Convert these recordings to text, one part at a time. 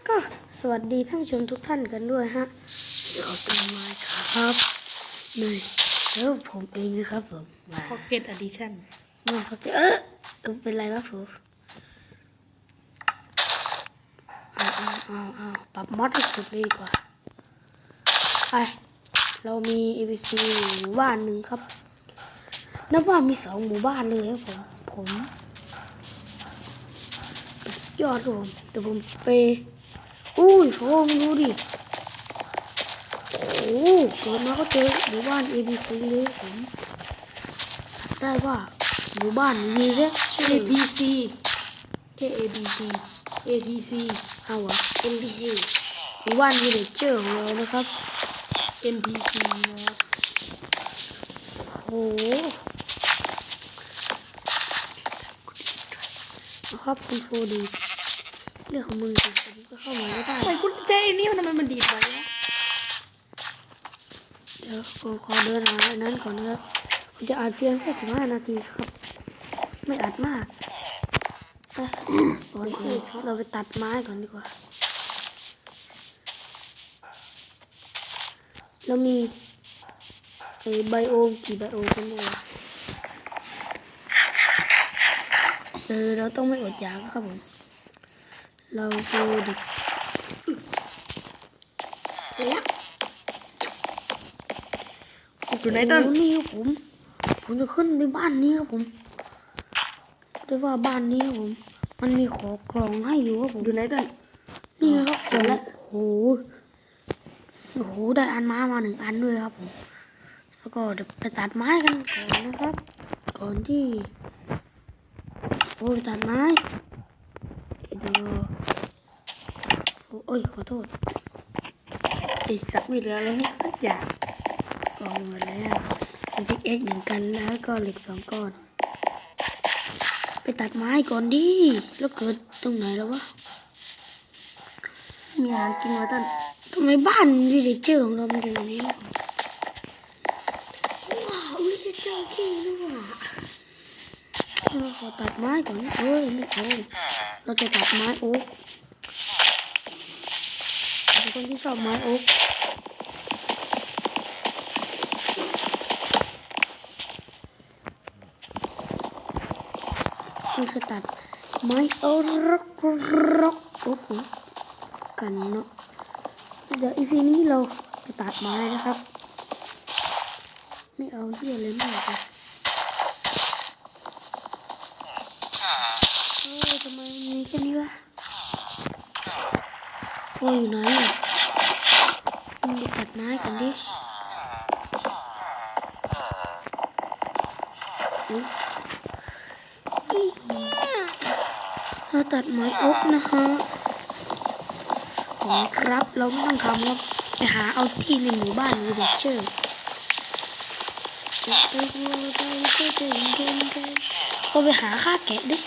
แล้วก็สวัสดีท่านผู้ชมทุกท่านกันด้วยฮะขอบคุณมากครับในแล้วผมเองนะครับผมมาพ็อกเก็ตอดิชั่นมาเขาจะเออเออเป็นไรวะฟูเอาเอาเอาเอาปรับมอดให้สุดเลยดีกว่าไปเรามี ABC หมู่บ้านหนึ่งครับ นับว่ามีสองหมู่บ้านเลยครับผม ผม ยอดครับผมเดี๋ยวผมไป อุ้ยโฟมดูดิ โอ้เกิดมาก็เจอหมู่บ้าน ABC เลยผมได้ว่าหมู่บ้านมีแค่ชื่อ APC KABC APC เอาวะ NPC หมู่บ้านวิลเลจเจอร์ของเรานะครับ NPC นะครับโอ้ครับคุณโฟดี เรื่องของมึงสิผมก็เข้ามาไม่ได้ ทำไมกุญแจนี่มันทำไมมันดีดไว้วะเดี๋ยวผมขอเดินหาอันนั้นก่อนนะครับผมจะอัดเพียงแค่สิบห้านาทีครับ ไม่อัดมากไปก่อนอื่นเราไปตัดไม้ก่อนดีกว่าแล้วมีไอ้ไบโอมกี่ไบโอมกันเนี่ยเออเราต้องไม่อดอยากครับผม เราคือเด็กเสร็จแล้วอยู่ไหนต้นโอ้นี่ครับผม ผมจะขึ้นไปบ้านนี้ครับผมได้ว่าบ้านนี้ครับผม มันมีขอกล่องให้อยู่ครับผมอยู่ไหนต้นนี่ครับกล่องโอ้โหโอ้โหได้อันม้ามาหนึ่งอันด้วยครับผม แล้วก็เดี๋ยวไปตัดไม้กันก่อนนะครับ ก่อนที่โอ้ยตัดไม้เดี๋ยวโอ้ยขอโทษไอ้สักไม่เหลืออะไรให้สักอย่างกองหมดแล้วมีพิกเอ็กหนึ่งกันแล้วก็เหล็กสองก้อน ไปตัดไม้ก่อนดิ แล้วเกิดตรงไหนแล้ววะ มีอาหารกินวะต้นทำไมบ้านวิลเลจเจอร์ของเรามันเป็นอย่างนี้วะว้าววิลเลจเจอร์ที่นี่ว่ะเราขอตัดไม้ก่อนเอ้ยไม่เอาเราจะตัดไม้โอ๊ก คนที่ชอบไม้โอ๊กเราจะตัดไม้อ๊กรกโอ๊กกันเนาะเดี๋ยวอีพีนี้เราจะตัดไม้นะครับ ไม่เอาเหี้ยเลยมากเลยเออทำไมมีแค่นี้วะโอ้ ยอยู่ไหนอะมึงไปตัดไม้กันดิอุ๊ยเราตัดไม้อกนะฮะผมครับเราไม่ต้องทำครับไปหาเอาที่ในหมู่บ้านวิลเลจเจอร์จะไปวัวไปก็จะเห็นเกนเกนก็ไปหาค่าแกะดิ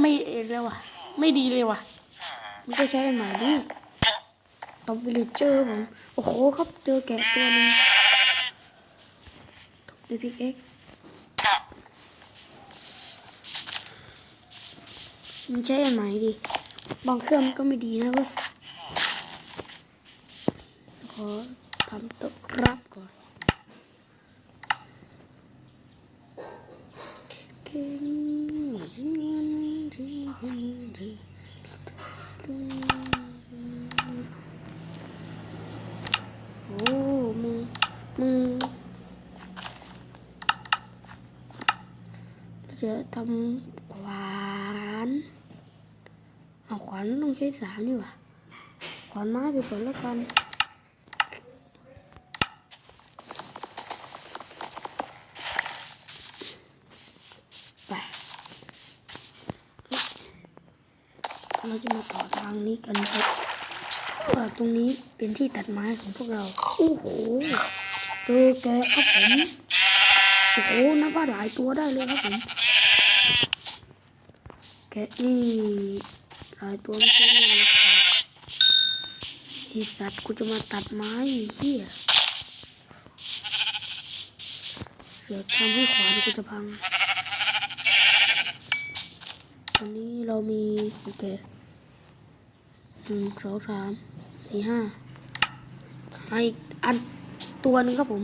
ไม่เอ็นเลยว่ะ ไม่ดีเลยว่ะ มันก็ใช้อันใหม่ดิตบวิลเจอร์ผม โอ้โหครับเจอแกะตัวนึงตบด้วยพิกเอ็กมันใช้อันใหม่ดิบางเครื่องมันก็ไม่ดีนะเว้ย ขอทำตบรับก่อน มึงมึงจะทำขวานเอาขวานต้องใช้สามนี่หว่าขวานไม้ไปก่อนแล้วกันไปเราจะมาต่อทางนี้กันครับ ตรงนี้เป็นที่ตัดไม้ของพวกเรา โอ้โหเจอแกครับผม โอ้โหนับว่าหลายตัวได้เลยครับผมแกนี่หลายตัวไม่ใช่เล่นนะครับไอสัตว์กูจะมาตัดไม้เฮียเสือทำให้ขวานกูจะพังตอนนี้เรามีโอเค หนึ่งสองสามสี่ห้าหาอีกอันตัวหนึงครับผม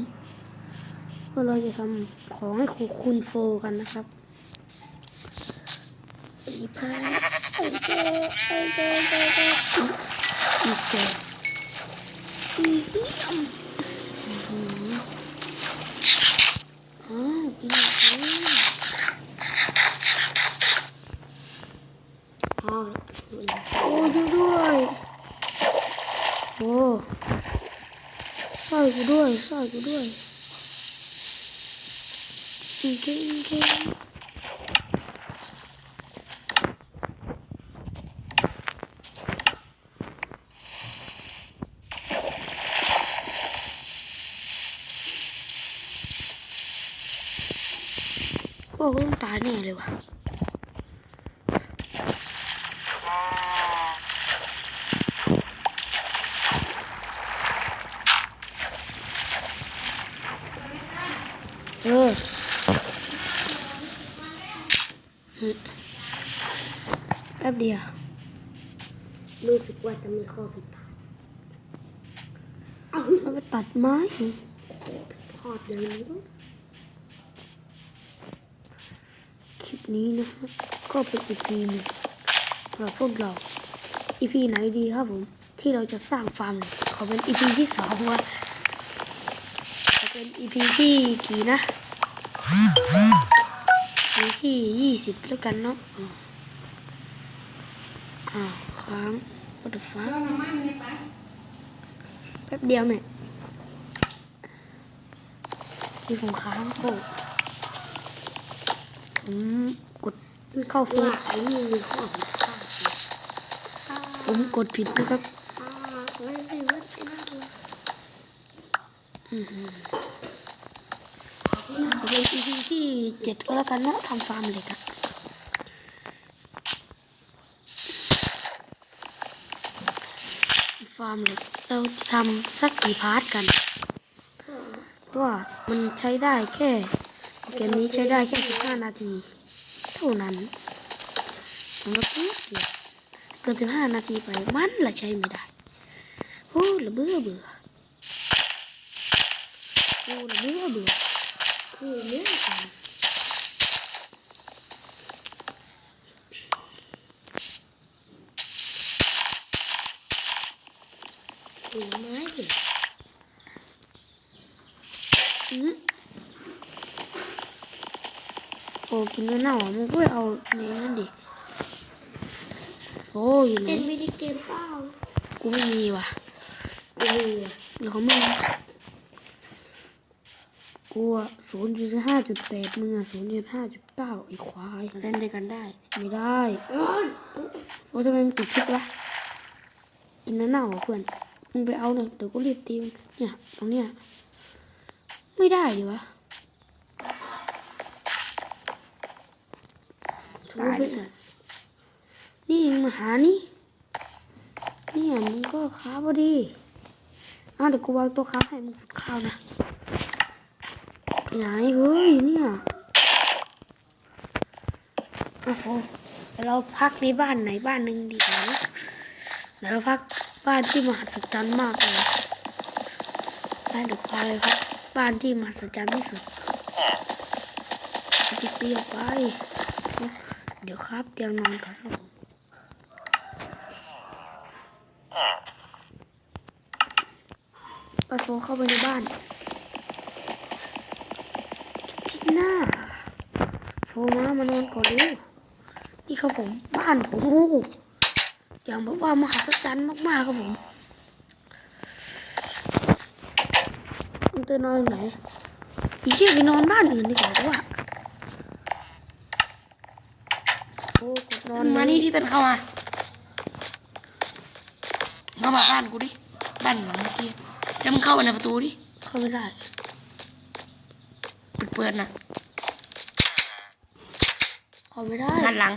เพื่อเราจะทำของให้คุณคุณโฟกันนะครับอีพาไอเจไอเจไอเจอีเจอีเจยมอื้อหืออ้าวกินอีกแล้วอ้าว โอ้ช่วยด้วยโอ้ช่วยกูด้วยช่วยกูด้วยอีกเกอีกเก พวกกูต้องตายแน่เลยว่ะ เอออืมแป๊บเดียวรู้สึกว่าจะมีข้อผิดพลาดเราไปตัดไม้พอดเดินด้วยคลิปนี้นะฮะก็เป็นอีพีหนึ่งสำหรับพวกเราอีพีไหนดีครับผมที่เราจะสร้างฟาร์มเลยขอเป็นอีพีที่สองวะขอเป็นอีพีที่กี่นะอีที่ยี่สิบแล้วกันเนาะ อ่าอ้าวค้าง what the fuck แป๊บเดียวแม่ที่ของค้างโอ้ผมกดเข้าเฟว่าซไอ้นี่มีข้อผิดพลาดนะผมกดผิดนะครับอ่าไม่ได้ว่าจะน่ารักอือหือเอาเป็น EP ที่เจ็ดก็แล้วกันเนาะทำฟาร์มเหล็กอะามเหล็กเราจะทำสักกี่พาร์ทกันเพราะว่ามันใช้ได้แค่เกมนี้ใช้ได้แค่ 15 นาที เท่านั้นผมก็เกลียดเกิน15 นาทีไปมันละใช้ไม่ได้โอ้ละเบื่อเบื่อโอ้ละเบื่อเบื่อคือเรื่อกัน ผลไม้ดิอืม โอ้กินเนื้อเน่าอะมึงก็ไปเอาในนั้นดิโอ้อยู่ไหนเล่นไม่ได้เกมเปล่ากูไม่มีว่ะเออเดี๋ยวเขาไม่มีกูอะศูนย์จุดห้าจุดแปดมึงอะศูนย์จุดห้าจุดเก้าไอ้ควายเล่นด้วยกันได้ ไม่ได้เออโอ้ทำไมมึงติดคลิปวะกินเนื้อเน่าอะเพื่อนมึงไปเอาเลยเดี๋ยวกูรีบตีมงเนี่ยตรงเนี้ย ไม่ได้ดิวะตายเลยนี่มึงมาหานี่เนี่ยมึงก็ค้าพอดีอ้าวเดี๋ยวกูวางตัวค้าให้มึงจุดข้าวนะไปไหนเฮ้ยเนี่ยอะโฟเดี๋ยวเราพักในบ้านไหนบ้านหนึ่งดีกว่านะเดี๋ยวเราพักบ้านที่มหัศจรรย์มากเลยได้เดี๋ยวพาไปพัก บ้านที่มหัศจรรย์ที่สุดไปเสียไป เดี๋ยวครับเตียงนอนก่อนครับผมไปโฟเข้าไปในบ้านพี่หน้าโฟมามานอนก่อนเร็วนี่ครับผมบ้านผมอย่างแบบว่ามหัศจรรย์มากๆครับผม มึงจะนอนไหนอีเชี่ยไปนอนบ้านอื่นดีกว่าเพราะว่าโอ้กดนอนมานี่ที่เต้นเข้ามาเข้ามาบ้านกูดิ บ้านหลังเมื่อกี้แล้วมึงเข้าไปในประตูดิ เข้าไม่ได้ เปิดเปิดน่ะเข้าไม่ได้หันหลัง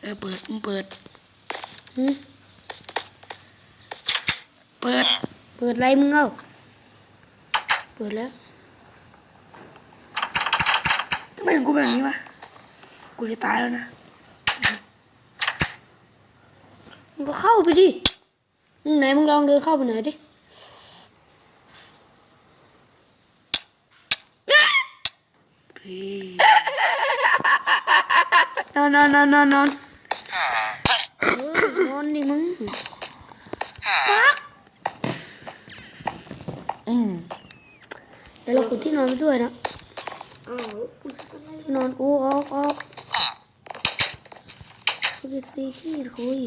เออเปิด มึงเปิด เปิด เปิดอะไรมึงเอา ปิดแล้วไม่เห็นกูเป็นอย่างนี้วะ กูจะตายแล้วนะมึงก็เข้าไปดิมึงไหนมึงลองเดินเข้าไปหน่อยดิพี่นอนนอนนอนนอนนอนเออนอนดิมึง ฟัก อืม เดี๋ยวเราขุดที่นอนไปด้วยนะที่นอนกูออกออกคุยซีขี้คุย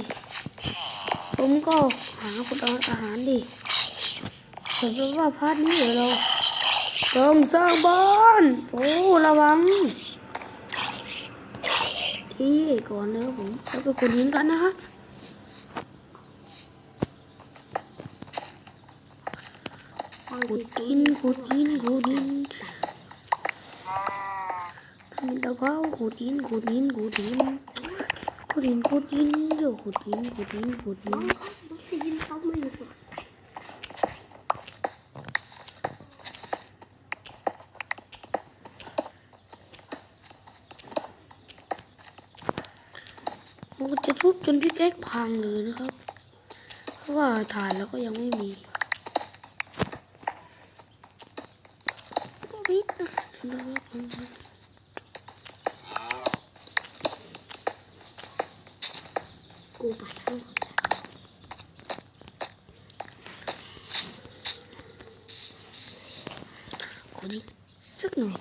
ผมก็หาคนเอาอาหารดิสำหรับว่าพาร์ทนี้เดี๋ยวเราต้องสร้างบ้านโอ้ระวังที่ก่อนเลยผมเราไปขุดหินกันนะครั ขุดหินขุดหินขุดหินทำเป็นตะเภาขุดหินขุดหินขุดหินขุดหินขุดหินเดี๋ยวขุดหินขุดหินขุดหินได้ยินเขาไม่อยู่มันก็จะทุบจนพี่แก๊กพังเลยนะครับ เพราะว่าฐานแล้วก็ยังไม่มีวิ ทย์นะ กูปัดทั้ง ขอดิสักหน่อย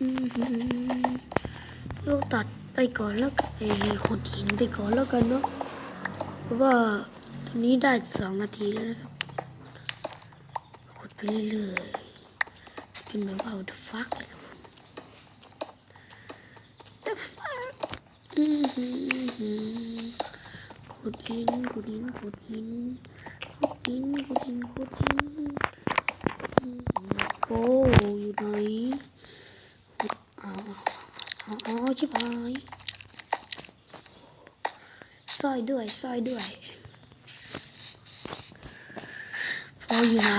อืมเราตัดไป ก่อนแล้วไอ้ขุดหินไปก่อนแล้วกันเนาะเพราะว่าตอนนี้ได้สองนาทีแล้วนะครับขุดไปเรื่อยๆกินแบบว่า what the fuck เลยครับผม the fuck อือหือหือขุดหินขุดหินขุดหินขุดหินขุดหินขุดหินอื้อหือโอ้อยู่ไหนขุดอ๋ออ๋ออ๋อชิบหาย ซอยด้วยซอยด้วยโอ้อยู่ไหน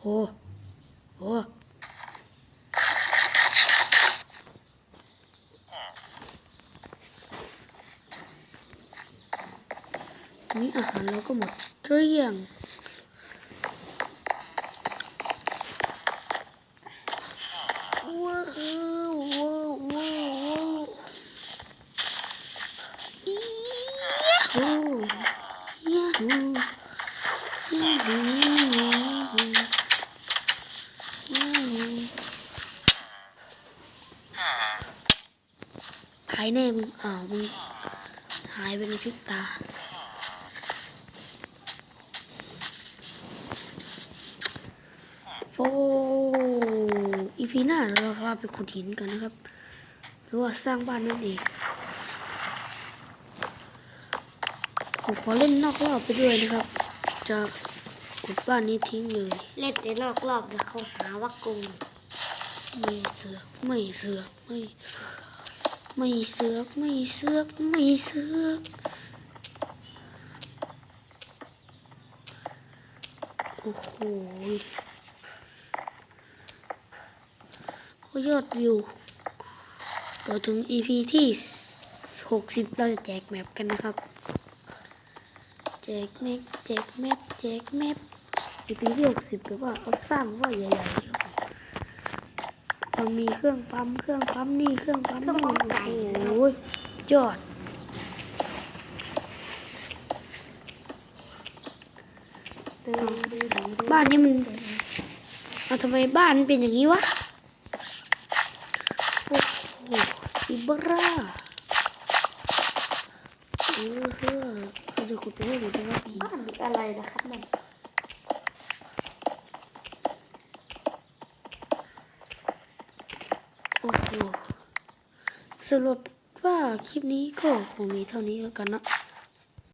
โอ้โอ้นี่อาหารเราก็หมดเกลี้ยง ว้าวว้าวว้าวว้าวยูฮูยูฮูยูฮูยูฮูหายแน่มึงอ้าวมึงหายไปในพริบตาโฟอีพีหน้าเราพาไปขุดหินกันนะครับ หรือว่าสร้างบ้านนั่นเองผมขอเล่นนอกรอบไปด้วยนะครับ จะขุดบ้านนี้ทิ้งเลย เล่นแต่นอกรอบเดี๋ยวเขาหาว่ากูไม่เสือกไม่เสือกไม่ ไม่เสือกไม่เสือกไม่เสือกโอ้โหเขายอดวิวต่อถึง EP ที่หกสิบเราจะแจกแมปกันนะครับ แจกแมปแจกแมปแจกแมป EP ที่หกสิบหรือว่าเขาสร้างว่าใหญ่ๆ มันมีเครื่องปั๊มเครื่องปั๊มนี่เครื่องปั๊มนู่นโอ้โหยอดเติมเติมเติมบ้านนี้มันเอาทำไมบ้านมันเป็นอย่างนี้วะโอ้โหอิบราเออเฮ้อเราจะขุดไปเรื่อยๆว่าผีบ้านมีอะไรนะครับมัน โอ้โห สรุปว่าคลิปนี้ก็คงมีเท่านี้แล้วกันเนาะ